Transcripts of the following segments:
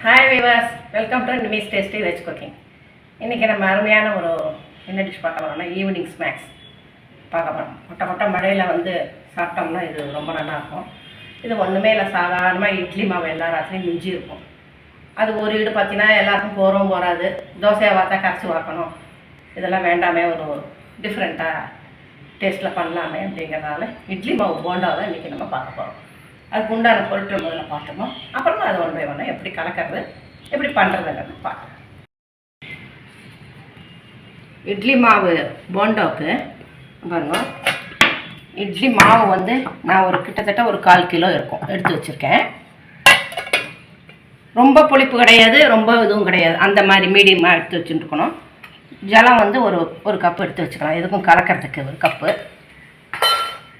Hi viewers welcome to Nimi's tasty veg cooking இன்றைக்கி நம்ம அருமையான ஒரு என்ன டிஷ் பார்க்க போகிறோம்னா ஈவினிங் ஸ்நாக்ஸ் பார்க்க போகிறோம் மொட்டை மொட்டை மழையில் வந்து சாப்பிட்டோம்னா இது ரொம்ப நல்லாயிருக்கும் இது ஒன்றுமே இல்லை. சாதாரணமாக இட்லி மாவு எல்லா ராத்திரியும் மிஞ்சி இருக்கும். அது ஒரு வீடு பார்த்தீங்கன்னா எல்லாருக்கும் போகிறோம் போகாது தோசையை பார்த்தா கரைச்சி வாக்கணும் இதெல்லாம் வேண்டாமே ஒரு டிஃப்ரெண்ட்டாக டேஸ்ட்டில் பண்ணலாமே அப்படிங்கிறதால இட்லி மாவு போண்டா தான் இன்றைக்கி நம்ம பார்க்க போகிறோம் அதுக்கு உண்டான பொருட்கள் முதல்ல பார்த்தோமோ அப்புறமா அது ஒன் பை ஒன்று எப்படி கலக்கிறது எப்படி பண்ணுறதுங்கிறது பார்க்கலாம். இட்லி மாவு போண்டாவுக்கு பாருங்க. இட்லி மாவு வந்து நான் ஒரு கிட்டத்தட்ட ஒரு கால் கிலோ இருக்கும் எடுத்து வச்சுருக்கேன். ரொம்ப புளிப்பு கிடையாது ரொம்ப இதுவும் கிடையாது. அந்த மாதிரி மீடியமாக எடுத்து வச்சுருக்கணும் ஜலம் வந்து ஒரு ஒரு கப்பு எடுத்து வச்சுக்கலாம். எதுக்கும் கலக்கிறதுக்கு ஒரு கப்பு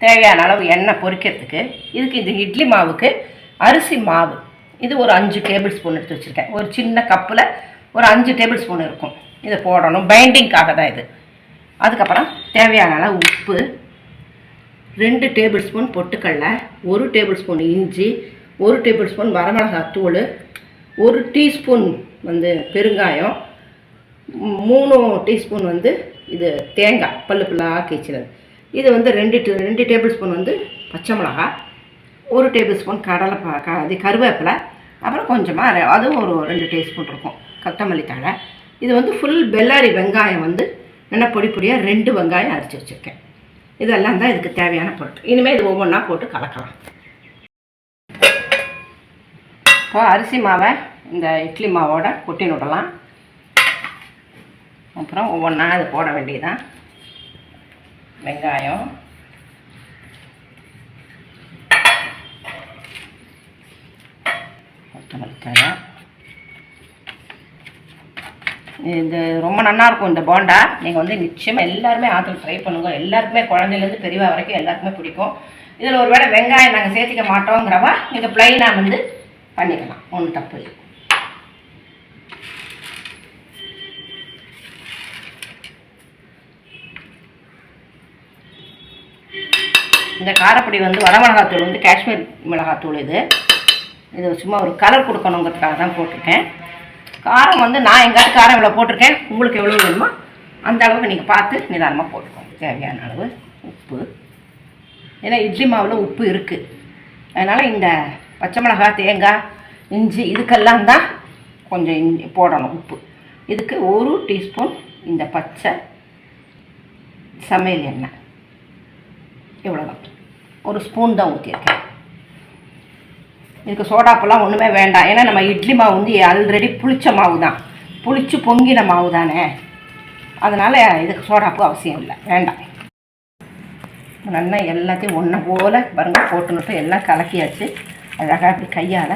தேவையான அளவு எண்ணெய் பொரிக்கிறதுக்கு இதுக்கு இந்த இட்லி மாவுக்கு அரிசி மாவு. இது ஒரு அஞ்சு டேபிள் ஸ்பூன் எடுத்து வச்சுருக்கேன். ஒரு சின்ன கப்பில் ஒரு அஞ்சு டேபிள் ஸ்பூன் இருக்கும். இதை போடணும். பைண்டிங்காக தான் இது. அதுக்கப்புறம் தேவையான அளவு உப்பு ரெண்டு டேபிள் ஸ்பூன் பொட்டுக்கடல ஒரு டேபிள் ஸ்பூன் இஞ்சி ஒரு டேபிள் ஸ்பூன் வரமிளகாய் தூள் ஒரு டீஸ்பூன் வந்து பெருங்காயம் மூணு டீஸ்பூன் வந்து இது தேங்காய் பல்லு பல்லாக கீச்சினது. இது வந்து ரெண்டு டே- ரெண்டு டேபிள் ஸ்பூன் வந்து பச்சை மிளகாய் ஒரு டேபிள் ஸ்பூன் கடலை க இது கருவேப்பிலை அப்புறம் கொஞ்சமாக அதுவும் ஒரு ரெண்டு டீஸ்பூன் இருக்கும் கொத்தமல்லி தழை. இது வந்து ஃபுல் பெல்லாரி வெங்காயம் வந்து நல்லா பொடி பொடியாக ரெண்டு வெங்காயம் அரைச்சி வச்சுருக்கேன். இதெல்லாம் தான் இதுக்கு தேவையான பொருட்கள். இனிமேல் இது ஒவ்வொன்றா போட்டு கலக்கலாம். இப்போ அரிசி மாவை இந்த இட்லி மாவோட கொட்டி விடலாம் அப்புறம் ஒவ்வொன்றா அது போட வேண்டியதான் வெங்காயம். கொத்தமல்லி தழை. இது ரொம்ப நல்லா இருக்கும் இந்த போண்டா. நீங்கள் வந்து நிச்சயமாக எல்லாருமே ஆற்றுல ட்ரை பண்ணுங்க. எல்லாருக்குமே குழந்தைலேருந்து பெரியவா வரைக்கும் எல்லாருக்குமே பிடிக்கும். இதில் ஒரு வேளை வெங்காயம் நாங்கள் சேர்த்திக்க மாட்டோங்கிறவா நீங்கள் ப்ளைனாக வந்து பண்ணிக்கலாம். ஒன்றும் தப்பு இல்லை. இந்த காரப்பொடி வந்து வரமிளகாத்தூள் வந்து காஷ்மீர் மிளகாத்தூள் இது. இது சும்மா ஒரு கலர் கொடுக்கணுங்கிறதுக்காக தான் போட்டிருக்கேன். காரம் வந்து நான் எங்கேயாவது காரம் இவ்வளோ போட்டிருக்கேன். உங்களுக்கு எவ்வளோ வேணுமோ அந்த அளவுக்கு நீங்கள் பார்த்து நிதானமாக போட்டுக்கோங்க. தேவையான அளவு உப்பு. ஏன்னா இட்லி மாவில் உப்பு இருக்குது அதனால் இந்த பச்சை மிளகா தேங்காய் இஞ்சி இதுக்கெல்லாம் தான் கொஞ்சம் இஞ்சி போடணும் உப்பு. இதுக்கு ஒரு டீஸ்பூன் இந்த பச்சை சமையல் எண்ணெய். இவ்வளோதான் ஒரு ஸ்பூன் தான் ஊற்றியிருக்கேன் இதுக்கு சோடாப்பெல்லாம் ஒன்றுமே வேண்டாம். ஏன்னா நம்ம இட்லி மாவு வந்து ஆல்ரெடி புளிச்ச மாவு தான். புளிச்சு பொங்கின மாவு தானே. அதனால் இதுக்கு சோடாப்பு அவசியம் இல்லை. வேண்டாம். நல்லா எல்லாத்தையும் ஒன்று போல் பாருங்க போட்டுனுட்டு எல்லாம் கலக்கியாச்சு. அழகாக அப்படி கையால்.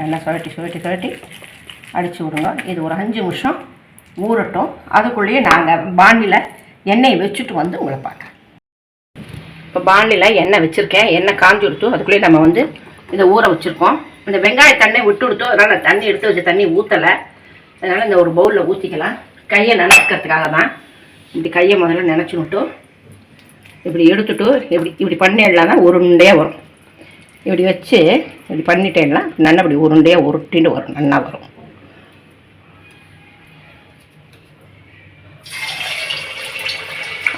நல்லா சுழட்டி சுழட்டி சுழட்டி அடித்து விடுங்க. இது ஒரு அஞ்சு நிமிஷம் ஊறட்டும். அதுக்குள்ளேயே நாங்கள் பாண்டியில் எண்ணெய் வச்சுட்டு வந்து உங்களை பார்க்குறேன். இப்போ பாண்டியில் எண்ணெய் வச்சுருக்கேன். எண்ணெய் காஞ்சி கொடுத்தோம் அதுக்குள்ளேயே நம்ம வந்து இதை ஊற வச்சுருக்கோம். இந்த வெங்காய தண்ணி விட்டு கொடுத்தோம் அதனால் நான் தண்ணி எடுத்து வச்சு தண்ணி ஊற்றலை அதனால் இந்த ஒரு பவுலில் ஊற்றிக்கலாம் கையை நினச்சிக்கிறதுக்காக தான். இப்படி கையை முதல்ல நினச்சி விட்டு இப்படி எடுத்துட்டு இப்படி இப்படி பண்ணிடலாம் தான் உருண்டையாக வரும். இப்படி வச்சு இப்படி பண்ணிட்டேன்னா நல்லா இப்படி உருண்டையாக உருட்டின்னு வரும். நல்லா வரும்.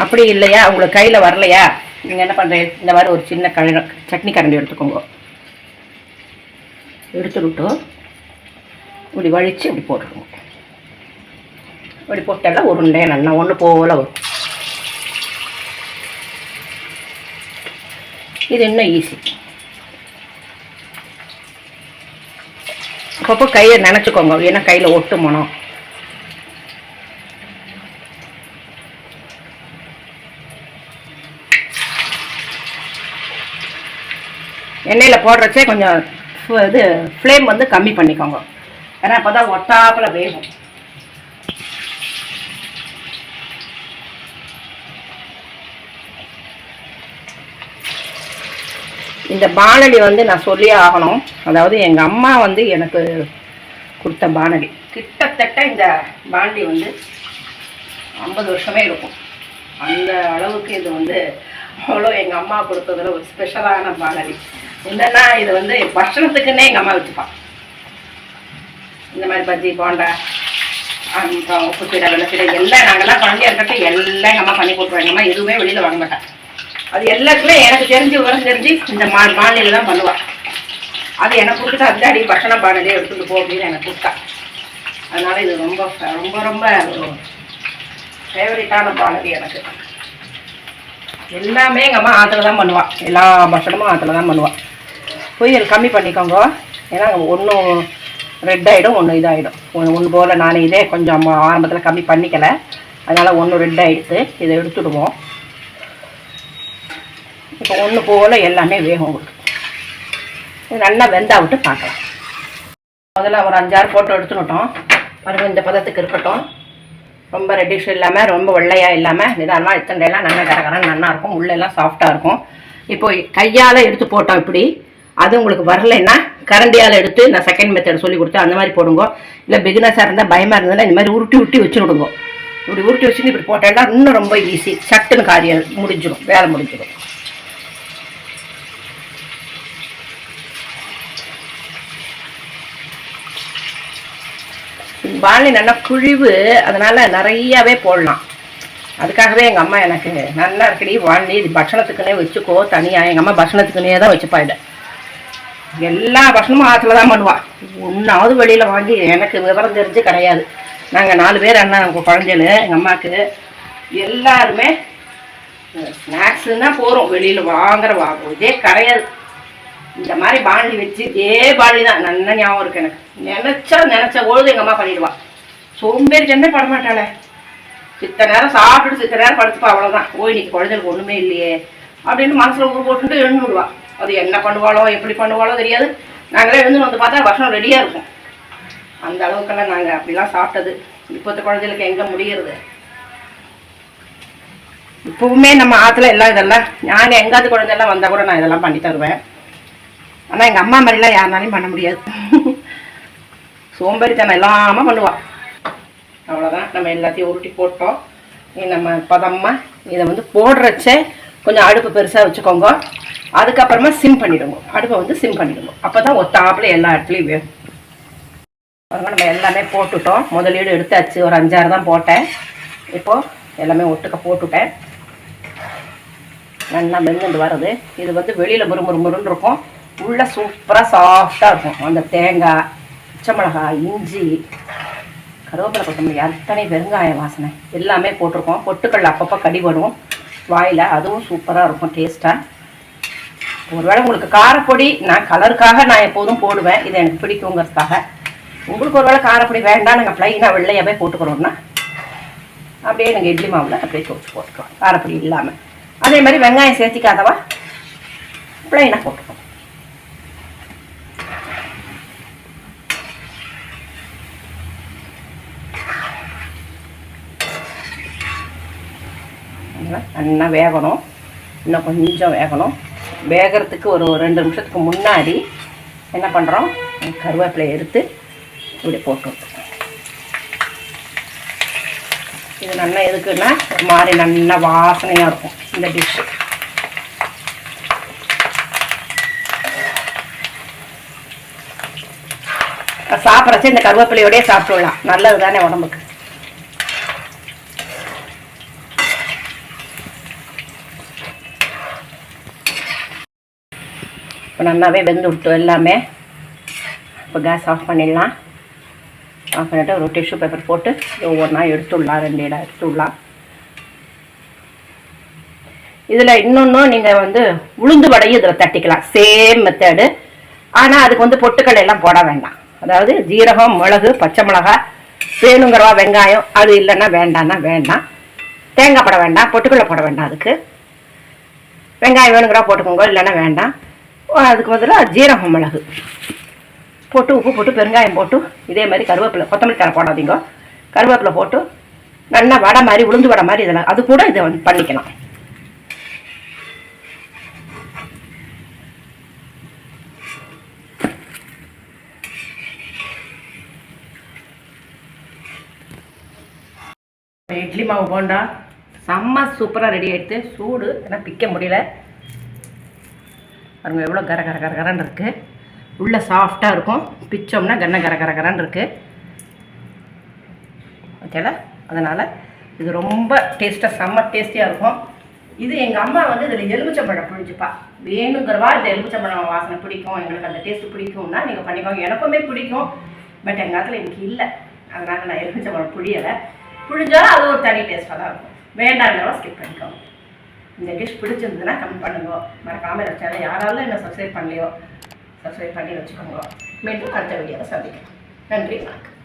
அப்படி இல்லையா? உங்களுக்கு கையில் வரலையா? நீங்கள் என்ன பண்ணுறீங்க இந்த மாதிரி ஒரு சின்ன கழ சட்னி கரண்டி எடுத்துக்கோங்க. எடுத்துக்கிட்டு இப்படி வழித்து இப்படி போட்டுக்கோங்க. இப்படி போட்டாலும் உருண்டை நல்லா ஒன்று போல வரும். இது இன்னும் ஈஸி அப்பப்போ கையை நினச்சிக்கோங்க. ஏன்னா கையில் ஒட்டுமணும் எண்ணெயில் போடுறச்சே கொஞ்சம் இது ஃப்ளேம் வந்து கம்மி பண்ணிக்கோங்க. ஏன்னா அப்போ தான் ஒட்டாப்பில் வேகும். இந்த பானலி வந்து நான் சொல்லியே ஆகணும். அதாவது எங்கள் அம்மா வந்து எனக்கு கொடுத்த பானலி. கிட்டத்தட்ட இந்த பாண்டி வந்து ஐம்பது வருஷமே இருக்கும். அந்த அளவுக்கு இது வந்து அவ்வளோ எங்கள் அம்மா கொடுத்ததுல ஒரு ஸ்பெஷலான பானடி இல்லைன்னா இது வந்து பட்சணத்துக்குன்னே எங்கள் அம்மா வச்சுப்பான் இந்த மாதிரி பஜ்ஜி போண்டா அப்புறம் உப்பு சீடை வெள்ளச்சீடை எல்லாம் நாங்கள்லாம் குழந்தையா இருக்கட்டும் எல்லாம் எங்கள் அம்மா பண்ணி கொடுத்துருவாங்க. அம்மா எதுவுமே வெளியில் வாங்க மாட்டேன் அது எல்லாத்துலேயும் எனக்கு தெரிஞ்சு விவரம் தெரிஞ்சு இந்த மா மாநில தான் பண்ணுவாள் அது எனக்கு கொடுத்துட்டு அடி பட்சண பானடி எடுத்துகிட்டு போ அப்படின்னு எனக்கு கொடுத்தா. அதனால இது ரொம்ப ரொம்ப ரொம்ப ஃபேவரட்டான பானடி எனக்கு. எல்லாமே எங்கள் அம்மா ஆற்றுல தான் பண்ணுவாள் எல்லா பட்சணமும் ஆற்றுல தான் பண்ணுவாள் பொரியல் கம்மி பண்ணிக்கோங்க. ஏன்னா ஒன்றும் ரெட் ஆகிடும் ஒன்று இதாகிடும் ஒன்று ஒன்று போல் நான் இதே கொஞ்சம் ஆரம்பத்தில் கம்மி பண்ணிக்கலை. அதனால் ஒன்று ரெட் ஆகிடுத்து இதை எடுத்துடுவோம். இப்போ ஒன்று போல் எல்லாமே வேகும் உங்களுக்கு. இது நல்லா வெந்தா விட்டு பார்க்கலாம். முதல்ல ஒரு அஞ்சாறு போட்டு எடுத்துக்கிட்டோம். மறுபடியும் இந்த பதத்துக்கு இருக்கட்டும். ரொம்ப ரெட்டிஷ் இல்லாமல் ரொம்ப வெள்ளையாக இல்லாமல் நிதானமாக இத்தண்டையெல்லாம் நல்லா கரகரம் நல்லா இருக்கும். உள்ளெல்லாம் சாஃப்டாக இருக்கும். இப்போ கையால் எடுத்து போட்டோம் இப்படி. அது உங்களுக்கு வரலைன்னா கரண்டியால் எடுத்து நான் செகண்ட் மெத்தட் சொல்லி கொடுத்தேன் அந்த மாதிரி போடுங்க. இல்லை பிகினஸாக இருந்தால் பயமாக இருந்ததுன்னா இந்த மாதிரி உருட்டி உருட்டி வச்சு விடுங்க இப்படி உருட்டி வச்சுட்டு இப்படி போட்டேன்னா இன்னும் ரொம்ப ஈஸி சட்டுன்னு காரியம் முடிஞ்சிடும். வேலை முடிஞ்சிடும். வாழை நல்லா குழிவு அதனால் நிறையாவே போடலாம். அதுக்காகவே எங்கள் அம்மா எனக்கு நல்லா இருக்கடி வாழி இது பட்சணத்துக்குன்னே வச்சுக்கோ தனியாக எங்கள் அம்மா பட்சணத்துக்குன்னே தான் வச்சுப்பா இதை. எல்லா பட்சணமும் ஆற்றுல தான் பண்ணுவாள் ஒன்றாவது வெளியில் வாங்கி எனக்கு விவரம் தெரிஞ்சு கிடையாது. நாங்கள் நாலு பேர் அண்ணன் எங்கள் குழந்தைகள் எங்கள் அம்மாவுக்கு எல்லாருமே ஸ்நாக்ஸுன்னா போகிறோம் வெளியில் வாங்குற வாங்குவோம் இதே கிடையாது. இந்த மாதிரி பாண்டி வச்சு இதே பாண்டி தான். நல்ல ஞாபகம் இருக்கு எனக்கு. நினச்சா நினச்ச பொழுது எங்கள் அம்மா பண்ணிடுவா. சோம்பேறி என்ன பட மாட்டாளே? சித்த நேரம் சாப்பிட்டுட்டு சித்த நேரம் படுத்துப்பா அவ்வளோதான் ஓய் இன்னைக்கு குழந்தைகளுக்கு ஒன்றுமே இல்லையே. அப்படின்னு மனசில் ஊர் போட்டுட்டு எழுந்து அது என்ன பண்ணுவாளோ எப்படி பண்ணுவாளோ தெரியாது. நாங்களே எழுந்து வந்து பார்த்தா வருஷம் ரெடியாக இருக்கும். அந்த அளவுக்கெல்லாம் நாங்கள் அப்படிலாம் சாப்பிட்டது. இப்போத்த குழந்தைகளுக்கு எங்கே முடியறது? இப்போவுமே நம்ம ஆற்றுல எல்லாம் இதெல்லாம் நாங்கள் எங்காவது குழந்தைலாம் வந்தால் கூட நான் இதெல்லாம் பண்ணி தருவேன். ஆனால் எங்கள் அம்மா மாதிரிலாம் யாருனாலையும் பண்ண முடியாது. சோம்பேறித்தனம் இல்லாமல் பண்ணுவாள் அவ்வளோதான் நம்ம எல்லாத்தையும் உருட்டி போட்டோம். நீ நம்ம பதமாக இதை வந்து போடுறச்சே கொஞ்சம் அடுப்பு பெருசாக வச்சுக்கோங்க. அதுக்கப்புறமா சிம் பண்ணிடுவோம் அடுப்பை வந்து சிம் பண்ணிடுவோம் அப்போ தான் ஒத்தாப்பில் எல்லா இடத்துலையும் வேணும் பாருங்க நம்ம எல்லாமே போட்டுட்டோம். முதலீடு எடுத்தாச்சு. ஒரு அஞ்சாறு தான் போட்டேன். இப்போது எல்லாமே ஒட்டுக்க போட்டுட்டேன். நல்லா மெல்லுண்டு வருது இது வந்து வெளியில் முறு முருன்னு இருக்கும். உள்ளே சூப்பராக சாஃப்டாக இருக்கும். அந்த தேங்காய் பச்சை மிளகாய் இஞ்சி கருவேப்பிலை கொத்தமல்லி அத்தனை வெங்காய வாசனை எல்லாமே போட்டிருக்கோம். பொட்டுக்கடல அப்பப்போ கடிபடும் வாயில் அதுவும் சூப்பராக இருக்கும். டேஸ்ட்டாக ஒருவேளை உங்களுக்கு காரப்பொடி நான் கலருக்காக நான் எப்போதும் போடுவேன். இது எனக்கு பிடிக்குங்கிறதுக்காக. உங்களுக்கு ஒருவேளை காரப்பொடி வேண்டாம் நாங்கள் ப்ளைனாக வெள்ளையாகவே போட்டுக்கிறோம்னா அப்படியே நாங்கள் இட்லி மாவில் அப்படியே துவச்சி போட்டுக்கிறோம் காரப்பொடி இல்லாமல் அதே மாதிரி வெங்காயம் சேர்த்திக்காதவா? ப்ளைனாக போட்டுக்கணும் நல்லா வேகணும். இன்னும் கொஞ்சம் வேகணும். வேகிறதுக்கு ஒரு ரெண்டு நிமிஷத்துக்கு முன்னாடி என்ன பண்ணுறோம் கருவேப்பிலையை எடுத்து இப்படி போட்டு இது நல்லா எதுக்குன்னா ஒரு மாதிரி நல்லா வாசனையாக இருக்கும் இந்த டிஷ்ஷு சாப்பிட்றச்சு இந்த கருவேப்பிலையோடய சாப்பிட்டுடலாம். நல்லது தானே உடம்புக்கு. இப்போ நல்லாவே வெந்து விட்டு எல்லாமே. இப்போ கேஸ் ஆஃப் பண்ணிடலாம். ஆஃப் பண்ணிவிட்டு ஒரு டிஷ்யூ பேப்பர் போட்டு ஒவ்வொன்றா எடுத்துடலாம் ரெண்டு இடம் எடுத்துடலாம். இதில் இன்னொன்றும் நீங்கள் வந்து உளுந்து வடையும் இதில் தட்டிக்கலாம். சேம் மெத்தடு ஆனால் அதுக்கு வந்து பொட்டுக்கடை எல்லாம் போட வேண்டாம். அதாவது ஜீரகம் மிளகு பச்சை மிளகாய் வேணுங்கிறவா வெங்காயம் அது இல்லைன்னா வேண்டாம்னா வேண்டாம். தேங்காய் போட வேண்டாம் பொட்டுக்கடலை போட வேண்டாம் அதுக்கு. வெங்காயம் வேணுங்கிறா போட்டுக்கோங்க இல்லைன்னா வேண்டாம். அதுக்கு பதிலாக ஜீரகம் மிளகு. போட்டு உப்பு போட்டு பெருங்காயம் போட்டு இதே மாதிரி கருவேப்பிலை கொத்தமல்லி தலை போடாதீங்க. கருவேப்பிலை போட்டு நல்லா வடை மாதிரி உளுந்து வடை மாதிரி இதெல்லாம் அது கூட இதை வந்து பண்ணிக்கலாம். இட்லி மாவு போண்டா செம்ம சூப்பராக ரெடி ஆகிடுது சூடு ஏன்னா பிக்க முடியல. பாருங்கள் எவ்வளோ கர கர கர கரன்னு இருக்குது உள்ளே சாஃப்டாக இருக்கும். பிச்சோம்னா கன்ன கர கர கரன்னு இருக்குது ஓகேல அதனால் இது ரொம்ப டேஸ்ட்டாக செம்ம டேஸ்டியாக இருக்கும். இது எங்கள் அம்மா வந்து இதில் எலுமிச்சம்பழம் பிடிச்சிப்பா வேணுங்கிறவா இந்த எலுமிச்சம்பழம் வாசனை பிடிக்கும். எங்களுக்கு அந்த டேஸ்ட் பிடிக்கும்னா நீங்கள் பண்ணிக்கோங்க. எனக்குமே பிடிக்கும். பட் எங்கள் காலத்தில் எனக்கு இல்லை. அதனால் நான் எலுமிச்சம்பழம் புழியலை. புழிஞ்சாலும் அது ஒரு தனி டேஸ்ட்டாக தான் இருக்கும். வேண்டாங்கிறவா ஸ்கிப் பண்ணிக்கோங்க. இந்த டிஷ் பிடிச்சிருந்ததுன்னா கமெண்ட் பண்ணுங்க. மறக்காமல் இந்த சேனல் யாராலும் என்ன சப்ஸ்கிரைப் பண்ணலையோ சப்ஸ்கிரைப் பண்ணி வச்சுக்கோங்க. மீண்டும் அடுத்த வீடியோவை சந்திக்கலாம். நன்றி வணக்கம்.